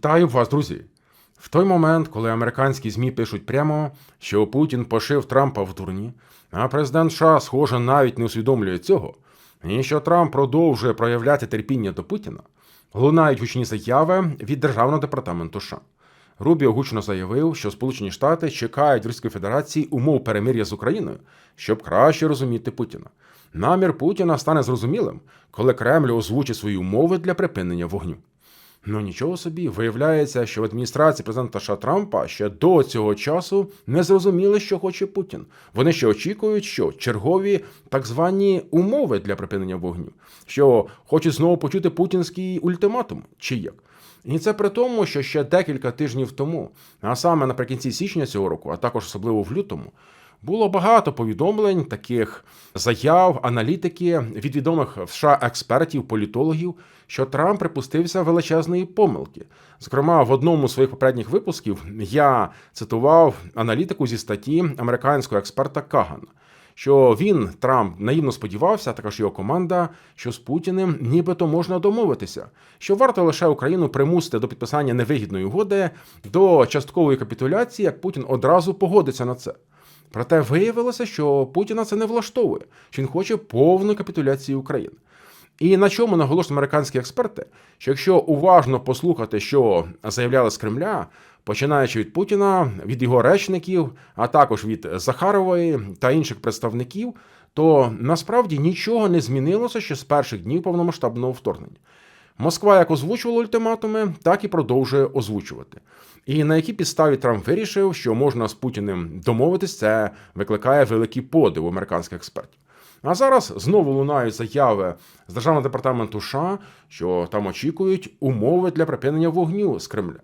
Вітаю вас, друзі! В той момент, коли американські ЗМІ пишуть прямо, що Путін пошив Трампа в дурні, а президент США, схоже, навіть не усвідомлює цього, і що Трамп продовжує проявляти терпіння до Путіна, лунають гучні заяви від Державного департаменту США. Рубіо гучно заявив, що Сполучені Штати чекають Російської Федерації умов перемир'я з Україною, щоб краще розуміти Путіна. Намір Путіна стане зрозумілим, коли Кремль озвучить свої умови для припинення вогню. Ну нічого собі, виявляється, що в адміністрації президента США Трампа ще до цього часу не зрозуміли, що хоче Путін. Вони ще очікують, що чергові так звані умови для припинення вогню, що хочуть знову почути путінський ультиматум, чи як. І це при тому, що ще декілька тижнів тому, а саме наприкінці січня цього року, а також особливо в лютому, було багато повідомлень, таких заяв, аналітики від відомих в США експертів, політологів, що Трамп припустився величезної помилки. Зокрема, в одному з своїх попередніх випусків я цитував аналітику зі статті американського експерта Кагана. Що він Трамп наївно сподівався, а також його команда, що з Путіним нібито можна домовитися, що варто лише Україну примусити до підписання невигідної угоди до часткової капітуляції, як Путін одразу погодиться на це. Проте виявилося, що Путіна це не влаштовує, що він хоче повної капітуляції України. І на чому наголошують американські експерти, що якщо уважно послухати, що заявляли з Кремля, починаючи від Путіна, від його речників, а також від Захарової та інших представників, то насправді нічого не змінилося ще з перших днів повномасштабного вторгнення. Москва як озвучувала ультиматуми, так і продовжує озвучувати. І на якій підставі Трамп вирішив, що можна з Путіним домовитись, це викликає великий подив американських експертів. А зараз знову лунають заяви з державного департаменту США, що там очікують умови для припинення вогню з Кремля.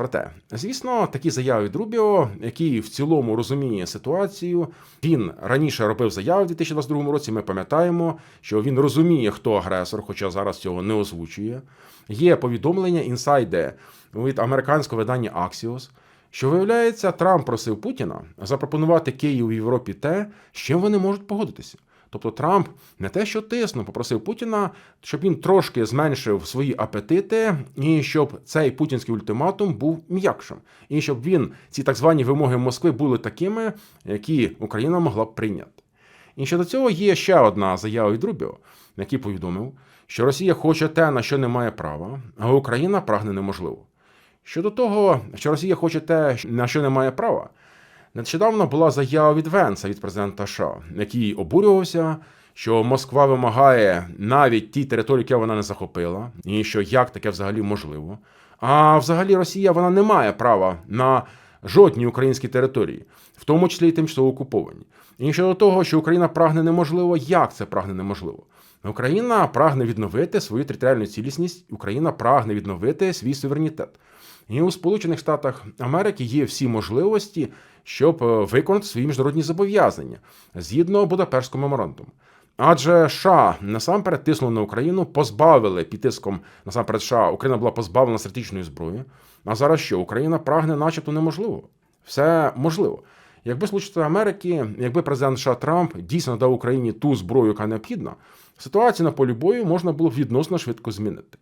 Проте, звісно, такі заяви від Рубіо, який в цілому розуміє ситуацію, він раніше робив заяви в 2022 році. Ми пам'ятаємо, що він розуміє, хто агресор, хоча зараз цього не озвучує. Є повідомлення інсайде від американського видання Axios, що виявляється, Трамп просив Путіна запропонувати Києву в Європі те, з чим вони можуть погодитися. Тобто Трамп не те, що тиснув, попросив Путіна, щоб він трошки зменшив свої апетити, і щоб цей путінський ультиматум був м'якшим, і щоб він ці так звані вимоги Москви були такими, які Україна могла б прийняти. І щодо цього є ще одна заява від Рубіо, який повідомив, що Росія хоче те, на що не має права, а Україна прагне неможливо. Щодо того, що Росія хоче те, на що не має права. Нещодавно була заява від Венса від президента США, який обурювався, що Москва вимагає навіть ті території, які вона не захопила, і що як таке взагалі можливо. А взагалі Росія вона не має права на жодній українській території, в тому числі і тимчасово окуповані. І щодо того, що Україна прагне неможливо, як це прагне неможливо? Україна прагне відновити свою територіальну цілісність, Україна прагне відновити свій суверенітет. І у Сполучених Штатах Америки є всі можливості, щоб е, виконати свої міжнародні зобов'язання згідно Будапештського меморандуму. Адже США насамперед тиснули на Україну, позбавили під тиском насамперед США, Україна була позбавлена стратегічної зброї. А зараз що? Україна прагне, начебто, неможливо. Все можливо. Якби Сполучені Америки, якби президент США Трамп дійсно дав Україні ту зброю, яка необхідна, ситуацію на полі бою можна було б відносно швидко змінити.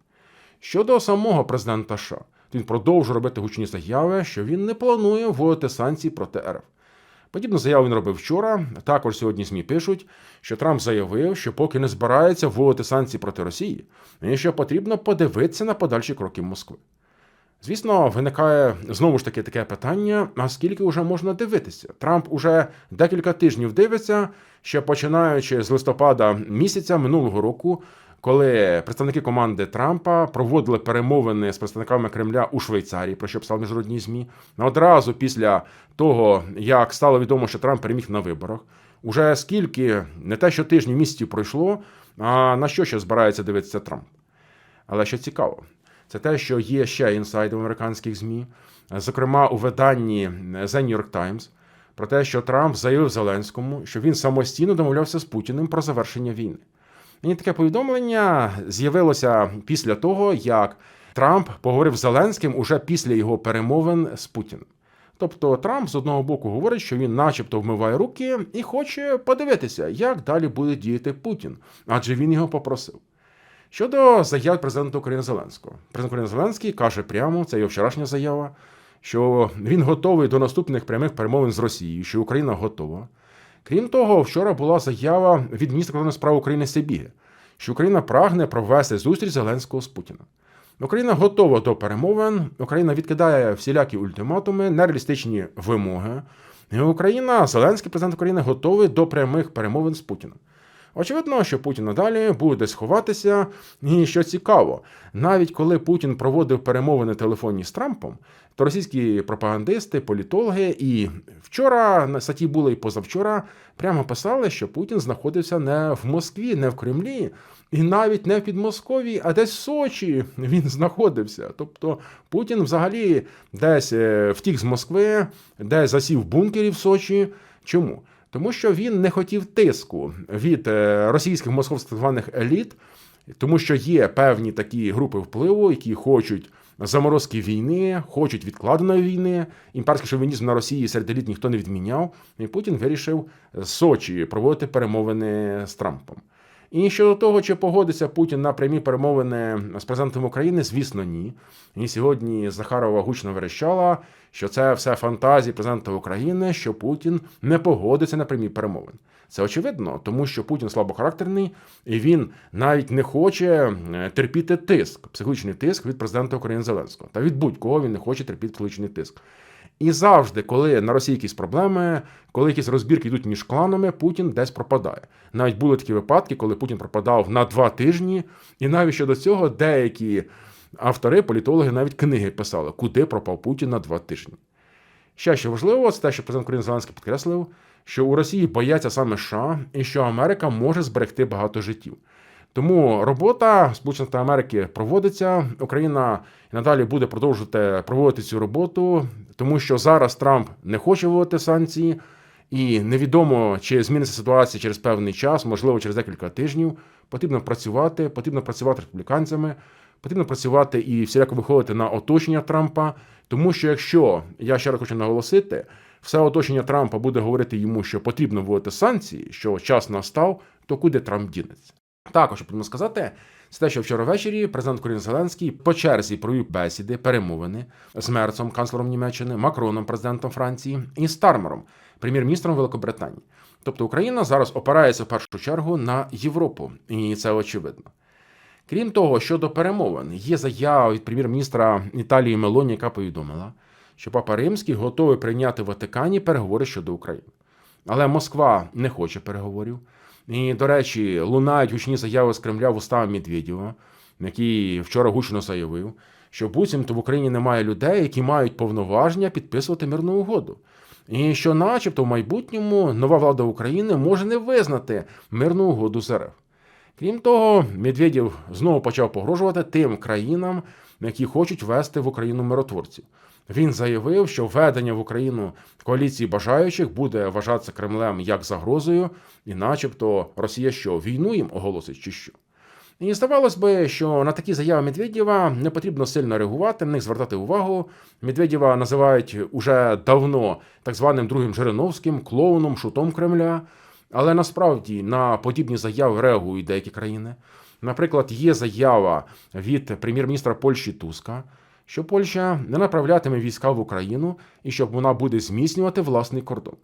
Щодо самого президента США, він продовжує робити гучні заяви, що він не планує вводити санкції проти РФ. Подібну заяву він робив вчора. Також сьогодні ЗМІ пишуть, що Трамп заявив, що поки не збирається вводити санкції проти Росії, і що потрібно подивитися на подальші кроки Москви. Звісно, виникає знову ж таки таке питання: а скільки вже можна дивитися? Трамп уже декілька тижнів дивиться, ще починаючи з листопада місяця минулого року, коли представники команди Трампа проводили перемовини з представниками Кремля у Швейцарії, про що писали міжнародні змі, одразу після того, як стало відомо, що Трамп переміг на виборах, уже скільки не те, що тижнів місяців пройшло, а на що ще збирається дивитися Трамп? Але що цікаво, це те, що є ще інсайди в американських ЗМІ, зокрема у виданні The New York Times, про те, що Трамп заявив Зеленському, що він самостійно домовлявся з Путіним про завершення війни. І таке повідомлення з'явилося після того, як Трамп поговорив з Зеленським уже після його перемовин з Путіним. Тобто Трамп з одного боку говорить, що він, начебто, вмиває руки і хоче подивитися, як далі буде діяти Путін, адже він його попросив. Щодо заяв президента України Зеленського, президент України Зеленський каже прямо, це його вчорашня заява, що він готовий до наступних прямих перемовин з Росією, що Україна готова. Крім того, вчора була заява від міністра кордонних справ України Сибіги, що Україна прагне провести зустріч Зеленського з Путіна. Україна готова до перемовин. Україна відкидає всілякі ультиматуми, нереалістичні вимоги. І Україна, Зеленський президент України, готовий до прямих перемовин з Путіним. Очевидно, що Путін надалі буде сховатися. І що цікаво, навіть коли Путін проводив перемовини телефонні з Трампом, то російські пропагандисти, політологи і вчора на статті були і позавчора прямо писали, що Путін знаходився не в Москві, не в Кремлі, і навіть не в Підмосков'ї, а десь в Сочі він знаходився. Тобто Путін взагалі десь е, втік з Москви, десь засів в бункері в Сочі. Чому? Тому що він не хотів тиску від е, російських московських званих еліт, тому що є певні такі групи впливу, які хочуть заморозки війни, хочуть відкладеної війни. Імперський шовінізм на Росії серед еліт ніхто не відміняв. І Путін вирішив Сочі проводити перемовини з Трампом. І щодо того, чи погодиться Путін на прямі перемовини з президентом України, звісно, ні. І сьогодні Захарова гучно верещала, що це все фантазії президента України, що Путін не погодиться на прямі перемовини. Це очевидно, тому що Путін слабохарактерний і він навіть не хоче е, терпіти тиск, психологічний тиск від президента України Зеленського. Та від будь-кого він не хоче терпіти психологічний тиск. І завжди, коли на Росії якісь проблеми, коли якісь розбірки йдуть між кланами, Путін десь пропадає. Навіть були такі випадки, коли Путін пропадав на два тижні, і навіть щодо цього деякі автори, політологи навіть книги писали, куди пропав Путін на два тижні. Ще що важливо, це те, що президент України Зеленський підкреслив, що у Росії бояться саме США і що Америка може зберегти багато життів. Тому робота Сполучених Штатів Америки проводиться. Україна і надалі буде продовжувати проводити цю роботу, тому що зараз Трамп не хоче вводити санкції, і невідомо, чи зміниться ситуація через певний час, можливо, через декілька тижнів. Потрібно працювати, потрібно працювати республіканцями, потрібно працювати і всіляко виходити на оточення Трампа. Тому що якщо я ще раз хочу наголосити, все оточення Трампа буде говорити йому, що потрібно вводити санкції, що час настав, то куди Трамп дінеться? Також потрібно сказати, це те, що вчора ввечері президент України Зеленський по черзі провів бесіди, перемовини з Мерцом, канцлером Німеччини, Макроном, президентом Франції, і Стармером, прем'єр-міністром Великобританії. Тобто Україна зараз опирається в першу чергу на Європу, і це очевидно. Крім того, щодо перемовин, є заява від прем'єр-міністра Італії Мелоні, яка повідомила, що Папа Римський готовий прийняти в Ватикані переговори щодо України. Але Москва не хоче переговорів. І, до речі, лунають гучні заяви з Кремля в устава Медведєва, який вчора гучно заявив, що буцімто в Україні немає людей, які мають повноваження підписувати мирну угоду. І що, начебто, в майбутньому нова влада України може не визнати мирну угоду з РФ. Крім того, Медведєв знову почав погрожувати тим країнам, які хочуть вести в Україну миротворців. Він заявив, що введення в Україну коаліції бажаючих буде вважатися Кремлем як загрозою, і, начебто, Росія що війну їм оголосить, чи що. І здавалось би, що на такі заяви Медведєва не потрібно сильно реагувати, на них звертати увагу. Медведєва називають уже давно так званим другим Жириновським, клоуном, шутом Кремля. Але насправді на подібні заяви реагують деякі країни. Наприклад, є заява від прем'єр-міністра Польщі Туска, що Польща не направлятиме війська в Україну і що вона буде зміцнювати власний кордон.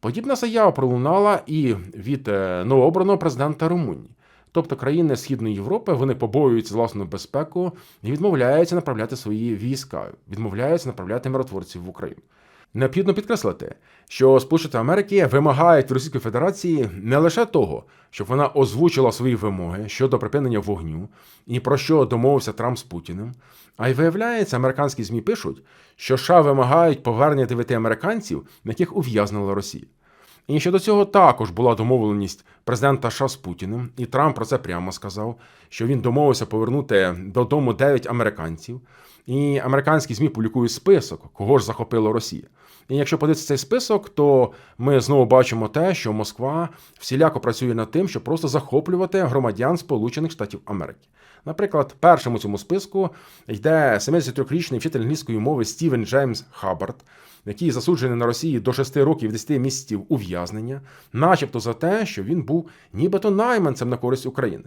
Подібна заява пролунала і від е, новообраного президента Румунії. Тобто країни Східної Європи вони побоюються власну безпеку і відмовляються направляти свої війська, відмовляються направляти миротворців в Україну. Необхідно підкреслити, що Сполучені Америки вимагають Російської Федерації не лише того, щоб вона озвучила свої вимоги щодо припинення вогню і про що домовився Трамп з Путіним, а й виявляється, американські змі пишуть, що США вимагають повернення дев'яти американців, яких ув'язнила Росія. І щодо цього також була домовленість президента США з Путіним, і Трамп про це прямо сказав, що він домовився повернути додому 9 американців. І американські ЗМІ публікують список, кого ж захопила Росія. І якщо подивитися цей список, то ми знову бачимо те, що Москва всіляко працює над тим, щоб просто захоплювати громадян Сполучених Штатів Америки. Наприклад, першим у цьому списку йде 73-річний вчитель англійської мови Стівен Джеймс Хаббард, який засуджений на Росії до 6 років 10 місяців ув'язнення, начебто за те, що він був нібито найманцем на користь України.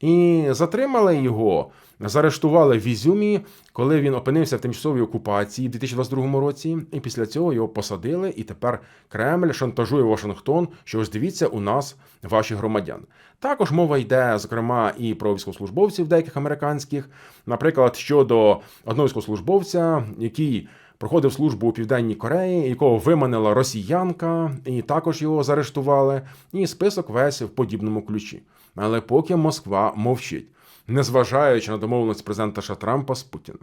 І затримали його, заарештували в Ізюмі, коли він опинився в тимчасовій окупації в 2022 році. І після цього його посадили. І тепер Кремль шантажує Вашингтон, що ось дивіться, у нас ваші громадян. Також мова йде, зокрема, і про військовослужбовців деяких американських, наприклад, щодо одного військовослужбовця, який проходив службу у Південній Кореї, якого виманила росіянка, і також його заарештували. І список весь в подібному ключі. Але поки Москва мовчить, незважаючи на домовленість президента Трампа з Путіним.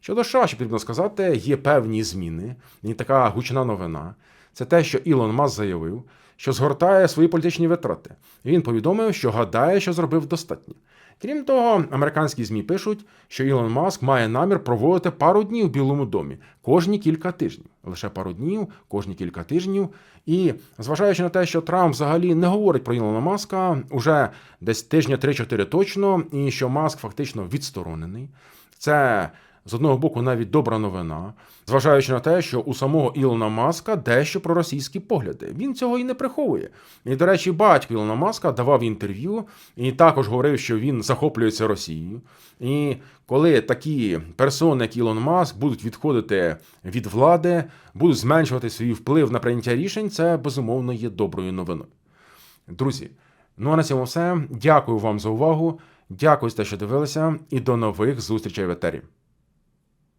Щодо США, що потрібно сказати, є певні зміни, і така гучна новина. Це те, що Ілон Маск заявив, що згортає свої політичні витрати. Він повідомив, що гадає, що зробив достатньо. Крім того, американські ЗМІ пишуть, що Ілон Маск має намір проводити пару днів в Білому домі кожні кілька тижнів. Лише пару днів, кожні кілька тижнів. І зважаючи на те, що Трамп взагалі не говорить про Ілона Маска уже десь тижня 3-4 точно, і що Маск фактично відсторонений. Це з одного боку навіть добра новина, зважаючи на те, що у самого Ілона Маска дещо про російські погляди. Він цього і не приховує. І, до речі, батько Ілона Маска давав інтерв'ю і також говорив, що він захоплюється Росією. І коли такі персони, як Ілон Маск, будуть відходити від влади, будуть зменшувати свій вплив на прийняття рішень, це безумовно є доброю новиною. Друзі, ну а на цьому все. Дякую вам за увагу. Дякую за те, що дивилися, і до нових зустрічей в етері.